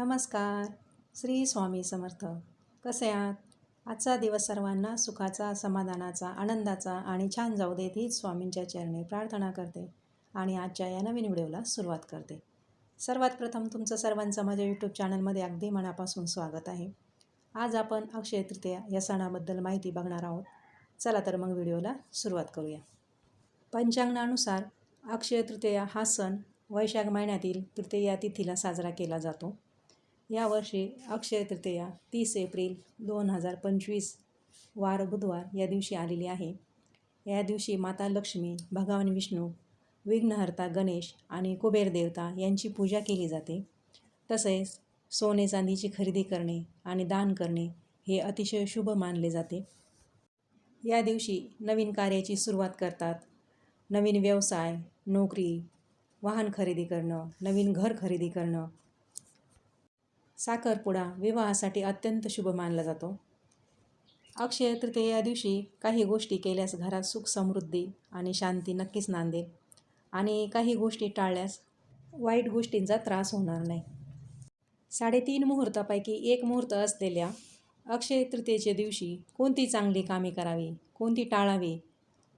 नमस्कार. श्री स्वामी समर्थ. कसे आहात? आजचा दिवस सर्वांना सुखाचा समाधानाचा आनंदाचा आणि छान जाऊ देत हीच स्वामींच्या चरणी प्रार्थना करते आणि आजच्या या नवीन व्हिडिओला सुरुवात करते. सर्वात प्रथम तुमचं सर्वांचं माझ्या यूट्यूब चॅनलमध्ये अगदी मनापासून स्वागत आहे. आज आपण अक्षय तृतीया या सणाबद्दल माहिती बघणार आहोत. चला तर मग व्हिडिओला सुरुवात करूया. पंचांगणानुसार अक्षय तृतीया हा सण वैशाख महिन्यातील तृतीया तिथीला साजरा केला जातो. यावर्षी अक्षय तृतीया तीस एप्रिल दोन हजार पंचवीस वार बुधवार या दिवशी आलेली आहे. या दिवशी माता लक्ष्मी भगवान विष्णू विघ्नहर्ता गणेश आणि कुबेर देवता यांची पूजा केली जाते. तसेच सोने चांदीची खरेदी करणे आणि दान करणे हे अतिशय शुभ मानले जाते. या दिवशी नवीन कार्याची सुरुवात करतात. नवीन व्यवसाय नोकरी वाहन खरेदी करणं नवीन घर खरेदी करणं साखरपुडा विवाहासाठी अत्यंत शुभ मानला जातो. अक्षय तृतीया दिवशी काही गोष्टी केल्यास घरात सुख समृद्धी आणि शांती नक्कीच नांदेल आणि काही गोष्टी टाळल्यास वाईट गोष्टींचा त्रास होणार नाही. साडेतीन मुहूर्तापैकी एक मुहूर्त असलेल्या अक्षय तृतीयेच्या दिवशी कोणती चांगली कामे करावी कोणती टाळावी?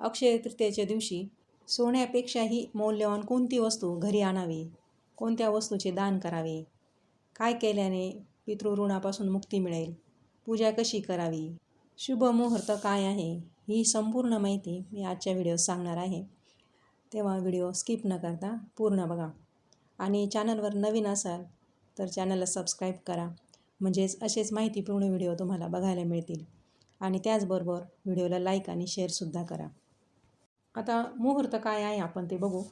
अक्षय तृतीयेच्या दिवशी सोन्यापेक्षाही मौल्यवान कोणती वस्तू घरी आणावी? कोणत्या वस्तूचे दान करावे? काय केल्याने पितृऋणापासून मुक्ती मिळेल? पूजा कशी करावी? शुभ मुहूर्त काय आहे? ही संपूर्ण माहिती मी आजच्या व्हिडिओत सांगणार आहे. तेव्हा व्हिडिओ स्किप न करता पूर्ण बघा. आणि चॅनलवर नवीन असाल तर चॅनलला सबस्क्राईब करा. म्हणजेच असेच माहितीपूर्ण व्हिडिओ तुम्हाला बघायला मिळतील. आणि त्याचबरोबर व्हिडिओला लाईक आणि शेअरसुद्धा करा. आता मुहूर्त काय आहे आपण ते बघू.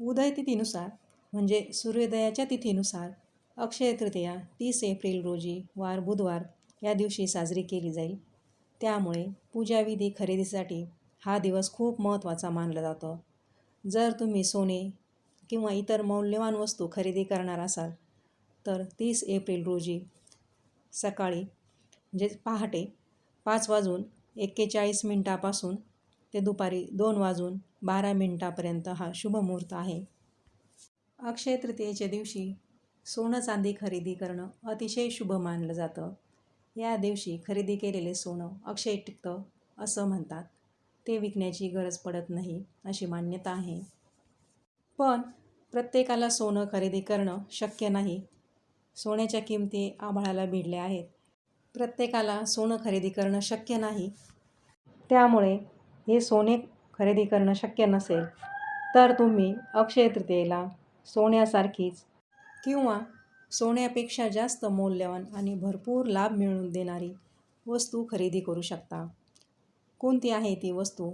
उदय तिथीनुसार म्हणजे सूर्योदयाच्या तिथीनुसार अक्षय तृतीया तीस एप्रिल रोजी वार बुधवार या दिवशी साजरी केली जाईल. त्यामुळे पूजाविधी खरेदीसाठी हा दिवस खूप महत्त्वाचा मानला जातो. जर तुम्ही सोने किंवा इतर मौल्यवान वस्तू खरेदी करणार असाल तर तीस एप्रिल रोजी सकाळी म्हणजे पहाटे पाच वाजून एक्केचाळीस मिनटापासून ते दुपारी दोन वाजून बारा मिनटापर्यंत हा शुभ मुहूर्त आहे. अक्षय तृतीयेच्या दिवशी सोनं चांदी खरेदी करणं अतिशय शुभ मानलं जातं. या दिवशी खरेदी केलेले सोनं अक्षय टिकतं असं म्हणतात. ते विकण्याची गरज पडत नाही अशी मान्यता आहे. पण प्रत्येकाला सोनं खरेदी करणं शक्य नाही. सोन्याच्या किमती आभाळाला भिडल्या आहेत. प्रत्येकाला सोनं खरेदी करणं शक्य नाही. त्यामुळे हे सोने खरेदी करणं शक्य नसेल तर तुम्ही अक्षय तृतीयेला सोन्यासारखीच किंवा सोन्यापेक्षा जास्त मौल्यवान आणि भरपूर लाभ मिळवून देणारी वस्तू खरेदी करू शकता. कोणती आहे ती वस्तू?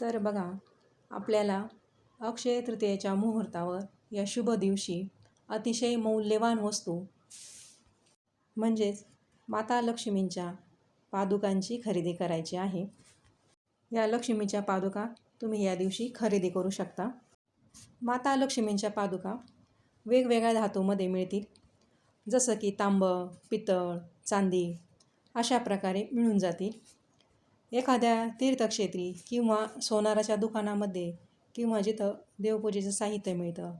तर बघा आपल्याला अक्षय तृतीयेच्या मुहूर्तावर या शुभ दिवशी अतिशय मौल्यवान वस्तू म्हणजेच माता लक्ष्मींच्या पादुकांची खरेदी करायची आहे. या लक्ष्मीच्या पादुका तुम्ही या दिवशी खरेदी करू शकता. माता लक्ष्मींच्या पादुका वेगवेगळ्या धातूमध्ये मिळतील. जसं की तांबं पितळ चांदी अशा प्रकारे मिळून जातील. एखाद्या तीर्थक्षेत्री किंवा सोनाराच्या दुकानामध्ये किंवा जिथं देवपूजेचं साहित्य मिळतं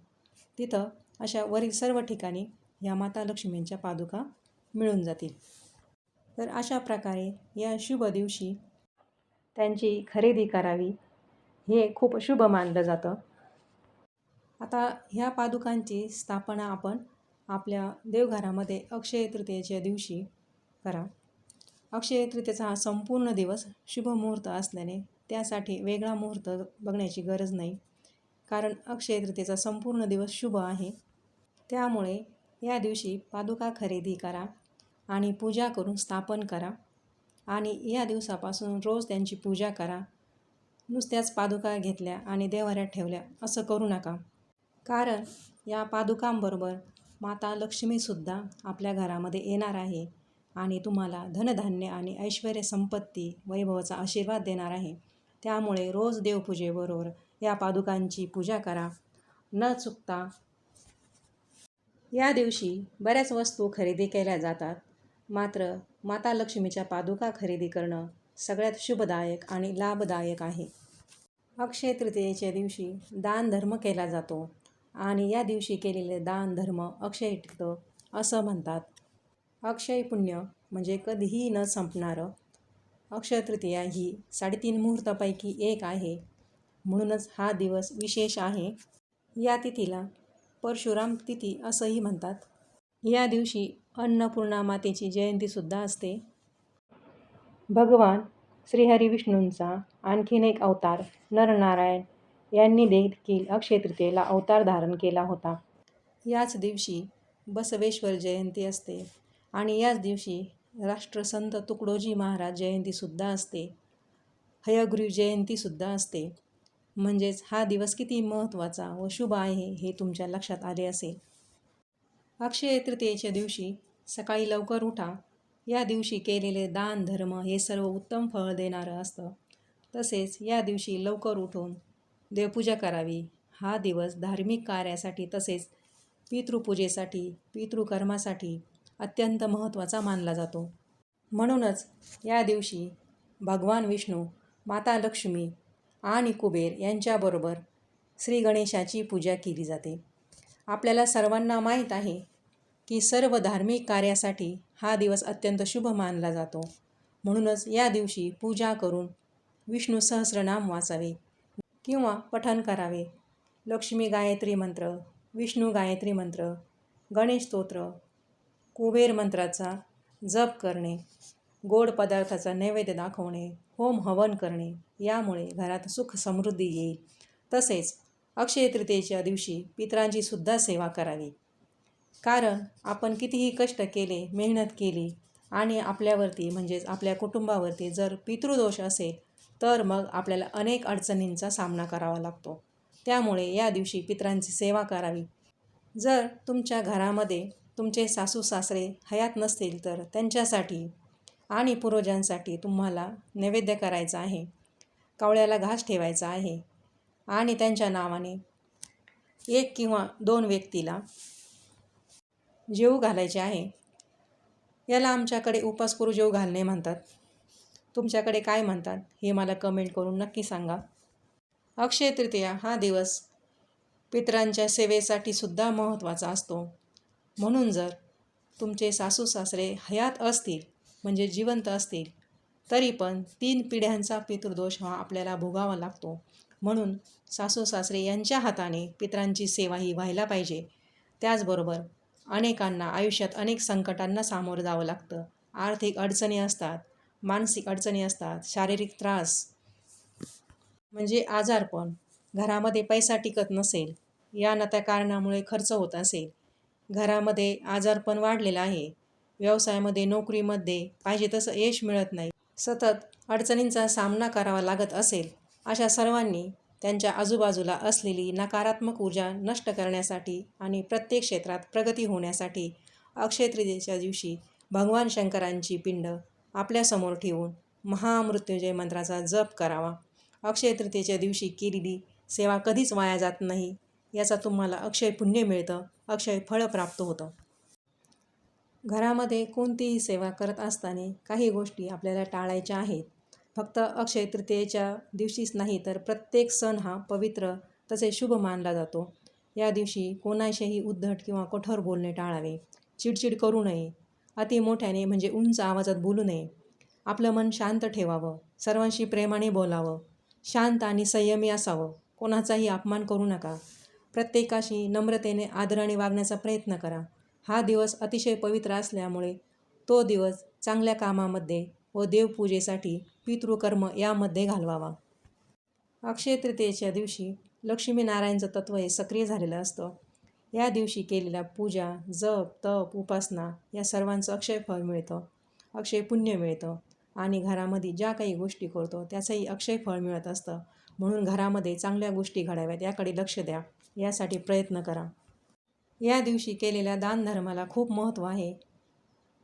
तिथं अशा वरील सर्व ठिकाणी या माता लक्ष्मींच्या पादुका मिळून जातील. तर अशा प्रकारे या शुभ दिवशी त्यांची खरेदी करावी हे खूप शुभ मानलं जातं. आता ह्या पादुकांची स्थापना आपण आपल्या देवघरामध्ये अक्षय तृतीयेच्या दिवशी करा. अक्षय तृतीयेचा हा संपूर्ण दिवस शुभ मुहूर्त असल्याने त्यासाठी वेगळा मुहूर्त बघण्याची गरज नाही. कारण अक्षय तृतीयेचा संपूर्ण दिवस शुभ आहे. त्यामुळे या दिवशी पादुका खरेदी करा आणि पूजा करून स्थापन करा आणि या दिवसापासून रोज त्यांची पूजा करा. नुसत्याच पादुका घेतल्या आणि देवाऱ्यात ठेवल्या असं करू नका. कारण या पादुकांबरोबर माता लक्ष्मीसुद्धा आपल्या घरामध्ये येणार आहे आणि तुम्हाला धनधान्य आणि ऐश्वर संपत्ती वैभवाचा आशीर्वाद देणार आहे. त्यामुळे रोज देवपूजेबरोबर या पादुकांची पूजा करा. न चुकता या दिवशी बऱ्याच वस्तू खरेदी केल्या जातात. मात्र माता लक्ष्मीच्या पादुका खरेदी करणं सगळ्यात शुभदायक आणि लाभदायक आहे. अक्षय तृतीयेच्या दिवशी दान धर्म केला जातो. आणि या दिवशी केलेले दान धर्म अक्षय टिकतं असं म्हणतात. अक्षय पुण्य म्हणजे कधीही न संपणारं. अक्षय तृतीया ही साडेतीन मुहूर्तापैकी एक आहे. म्हणूनच हा दिवस विशेष आहे. या तिथीला परशुराम तिथी असंही म्हणतात. या दिवशी अन्नपूर्णा मातेची जयंतीसुद्धा असते. भगवान श्रीहरी विष्णूंचा आणखीन एक अवतार नरनारायण यांनी देखील अक्षय तृतीयेला अवतार धारण केला होता. याच दिवशी बसवेश्वर जयंती असते आणि याच दिवशी राष्ट्रसंत तुकडोजी महाराज जयंतीसुद्धा असते. हयग्रीव जयंतीसुद्धा असते. म्हणजेच हा दिवस किती महत्त्वाचा व शुभ आहे हे तुमच्या लक्षात आले असेल. अक्षय तृतीयेच्या दिवशी सकाळी लवकर उठा. या दिवशी केलेले दान धर्म हे सर्व उत्तम फळ देणारं असतं. तसेच या दिवशी लवकर उठून देवपूजा करावी. हा दिवस धार्मिक कार्यासाठी तसेच पितृपूजेसाठी पितृकर्मासाठी अत्यंत महत्त्वाचा मानला जातो. म्हणूनच या दिवशी भगवान विष्णू माता लक्ष्मी आणि कुबेर यांच्याबरोबर श्री गणेशाची पूजा केली जाते. आपल्याला सर्वांना माहीत आहे की सर्व धार्मिक कार्यासाठी हा दिवस अत्यंत शुभ मानला जातो. म्हणूनच या दिवशी पूजा करून विष्णू सहस्रनाम वाचावे. किंवा पठण करावे. लक्ष्मी गायत्री मंत्र विष्णू गायत्री मंत्र गणेश स्तोत्र कुबेर मंत्राचा जप करणे गोड पदार्थाचा नैवेद्य दाखवणे होम हवन करणे यामुळे घरात सुख समृद्धी येईल. तसेच अक्षय तृतीयेच्या दिवशी पितरांची सुद्धा सेवा करावी. कारण आपण कितीही कष्ट केले मेहनत केली आणि आपल्यावरती म्हणजेच आपल्या कुटुंबावरती जर पितृदोष असेल तर मग आपल्याला अनेक अडचणींचा सामना करावा लागतो. त्यामुळे या दिवशी पितरांची सेवा करावी. जर तुमच्या घरामध्ये तुमचे सासू सासरे हयात नसतील तर त्यांच्यासाठी आणि पूर्वजांसाठी तुम्हाला नैवेद्य करायचा आहे. कावळ्याला घास ठेवायचा आहे आणि त्यांच्या नावाने एक किंवा दोन व्यक्तीला जेऊ घालायचे आहे. याला आमच्याकडे उपास करू जेऊ घालणे म्हणतात. तुमच्याकडे काय म्हणतात हे मला कमेंट करून नक्की सांगा. अक्षय तृतीया हा दिवस पितरांच्या सेवेसाठी सुद्धा महत्त्वाचा असतो. म्हणून जर तुमचे सासू सासरे हयात असतील म्हणजे जिवंत असतील तरी पण तीन पिढ्यांचा पितृदोष हा आपल्याला भोगावा लागतो. म्हणून सासू सासरे यांच्या हाताने पितरांची सेवा ही व्हायला पाहिजे. त्याचबरोबर अनेकांना आयुष्यात अनेक संकटांना सामोरं जावं लागतं. आर्थिक अडचणी असतात. मानसिक अडचणी असतात शारीरिक त्रास म्हणजे आजारपण घरामध्ये पैसा टिकत नसेल या ना त्या कारणामुळे खर्च होत असेल. घरामध्ये आजारपण वाढलेलं आहे. व्यवसायामध्ये नोकरीमध्ये पाहिजे तसं यश मिळत नाही. सतत अडचणींचा सामना करावा लागत असेल अशा सर्वांनी त्यांच्या आजूबाजूला असलेली नकारात्मक ऊर्जा नष्ट करण्यासाठी आणि प्रत्येक क्षेत्रात प्रगती होण्यासाठी अक्षयतृतीयेच्या दिवशी भगवान शंकरांची पिंड आपल्यासमोर ठेवून महामृत्युंजय मंत्राचा जप करावा. अक्षय तृतीयेच्या दिवशी केलेली सेवा कधीच वाया जात नाही याचा तुम्हाला अक्षय पुण्य मिळतं अक्षय फळ प्राप्त होतं. घरामध्ये कोणतीही सेवा करत असताना काही गोष्टी आपल्याला टाळायच्या आहेत. फक्त अक्षय तृतीयेच्या दिवशीच नाही तर प्रत्येक सण हा पवित्र तसे शुभ मानला जातो. या दिवशी कोणाशीही उद्धट किंवा कठोर बोलणे टाळावे. चिडचिड करू नये. अति मोठ्याने म्हणजे उंच आवाजात बोलू नये. आपलं मन शांत ठेवावं. सर्वांशी प्रेमाने बोलावं. शांत आणि संयमी असावं. कोणाचाही अपमान करू नका. प्रत्येकाशी नम्रतेने आदराने वागण्याचा प्रयत्न करा. हा दिवस अतिशय पवित्र असल्यामुळे तो दिवस चांगल्या कामामध्ये व देवपूजेसाठी पितृकर्म यामध्ये घालवावा. अक्षय तृतीयेच्या दिवशी लक्ष्मीनारायणचं तत्त्व हे सक्रिय झालेलं असतं. या दिवशी केलेल्या पूजा जप तप उपासना या सर्वांचं अक्षय फळ मिळतं. अक्षय पुण्य मिळतं आणि घरामध्ये ज्या काही गोष्टी करतो त्याचंही अक्षय फळ मिळत असतं. म्हणून घरामध्ये चांगल्या गोष्टी घडाव्यात याकडे लक्ष द्या. यासाठी प्रयत्न करा. या दिवशी केलेल्या दानधर्माला खूप महत्त्व आहे.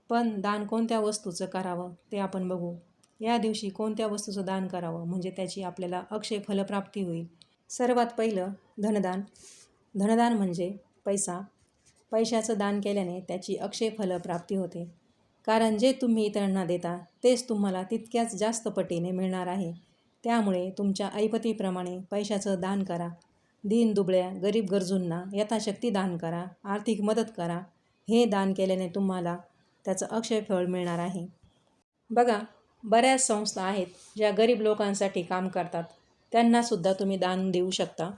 पण दान कोणत्या वस्तूचं करावं ते आपण बघू. या दिवशी कोणत्या वस्तूचं दान करावं म्हणजे त्याची आपल्याला अक्षय फलप्राप्ती होईल. सर्वात पहिलं धनदान. धनदान म्हणजे पैसा. पैशाचं दान केल्याने त्याची अक्षय फलप्राप्ती होते. कारण जे तुम्ही इतरांना देता तेच तुम्हाला तितक्याच जास्त पटीने मिळणार आहे. त्यामुळे तुमच्या ऐपतीप्रमाणे पैशाचं दान करा. दीन दुबळ्या गरीब गरजूंना यथाशक्ती दान करा. आर्थिक मदत करा. हे दान केल्याने तुम्हाला त्याचं अक्षय फळ मिळणार आहे. बघा बऱ्याच संस्था आहेत ज्या गरीब लोकांसाठी काम करतात. त्यांनासुद्धा तुम्ही दान देऊ शकता.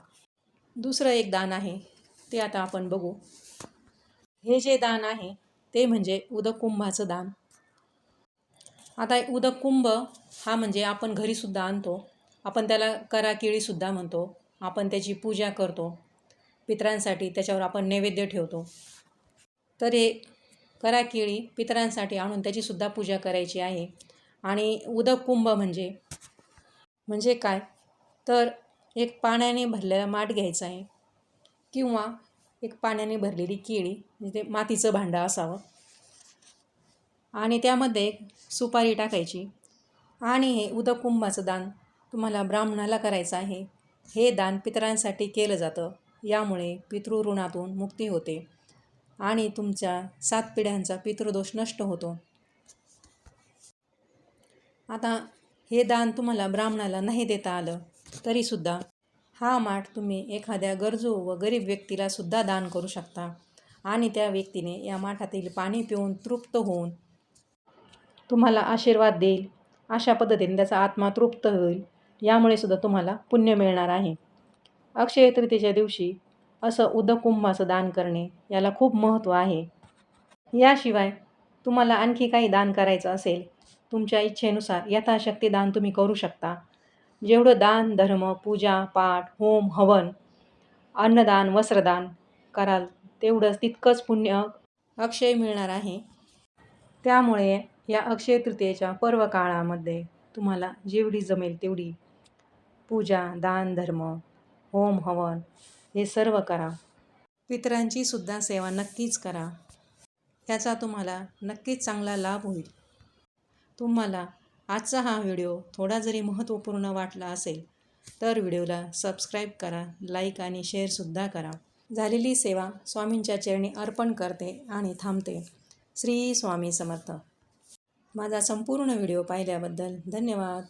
दुसरं एक दान आहे. ते आता आपण बघू. हे जे दान आहे ते म्हणजे उदक कुंभाचं दान. आता उदक कुंभ हा म्हणजे आपण घरीसुद्धा आणतो. आपण त्याला कराकिळीसुद्धा म्हणतो. आपण त्याची पूजा करतो. पितरांसाठी त्याच्यावर आपण नैवेद्य ठेवतो. तर हे कराकिळी पितरांसाठी आणून त्याचीसुद्धा पूजा करायची आहे. आणि उदक कुंभ म्हणजे म्हणजे काय? तर एक पाण्याने भरलेला माठ घ्यायचा आहे. किंवा एक पाण्याने भरलेली केळी म्हणजे ते मातीचं भांडं असावं. आणि त्यामध्ये एक सुपारी टाकायची. आणि हे उदक कुंभाचं दान तुम्हाला ब्राह्मणाला करायचं आहे. हे दान पितरांसाठी केलं जातं. यामुळे पितृऋणातून मुक्ती होते. आणि तुमच्या सात पिढ्यांचा पितृदोष नष्ट होतो. आता हे दान तुम्हाला ब्राह्मणाला नाही देता आलं. तरीसुद्धा हा माठ तुम्ही एखाद्या गरजू व गरीब व्यक्तीला सुद्धा दान करू शकता. आणि त्या व्यक्तीने या माठातील पाणी पिऊन तृप्त होऊन तुम्हाला आशीर्वाद देईल. अशा पद्धतीने त्याचा आत्मा तृप्त होईल. यामुळे सुद्धा तुम्हाला पुण्य मिळणार आहे. अक्षय तृतीच्या दिवशी असं उदकुंभाचं दान करणे याला खूप महत्त्व आहे. याशिवाय तुम्हाला आणखी काही दान करायचं असेल तुमच्या इच्छेनुसार यथाशक्ती दान तुम्ही करू शकता. जेवढं दान धर्म पूजा पाठ होम हवन अन्नदान वस्त्रदान कराल तेवढंच तितकंच पुण्य अक्षय मिळणार आहे. त्यामुळे या अक्षय तृतीयेच्या पर्व काळामध्ये तुम्हाला जेवढी जमेल तेवढी पूजा दान धर्म होम हवन हे सर्व करा. पितरांची सुद्धा सेवा नक्कीच करा. याचा तुम्हाला नक्कीच चांगला लाभ होईल. तुम्हाला आजचा हा व्हिडिओ थोडा जरी महत्त्वपूर्ण वाटला असेल तर व्हिडिओला सबस्क्राईब करा लाईक आणि शेअरसुद्धा करा. झालेली सेवा स्वामींच्या चरणी अर्पण करते आणि थांबते. श्री स्वामी समर्थ. माझा संपूर्ण व्हिडिओ पाहिल्याबद्दल धन्यवाद.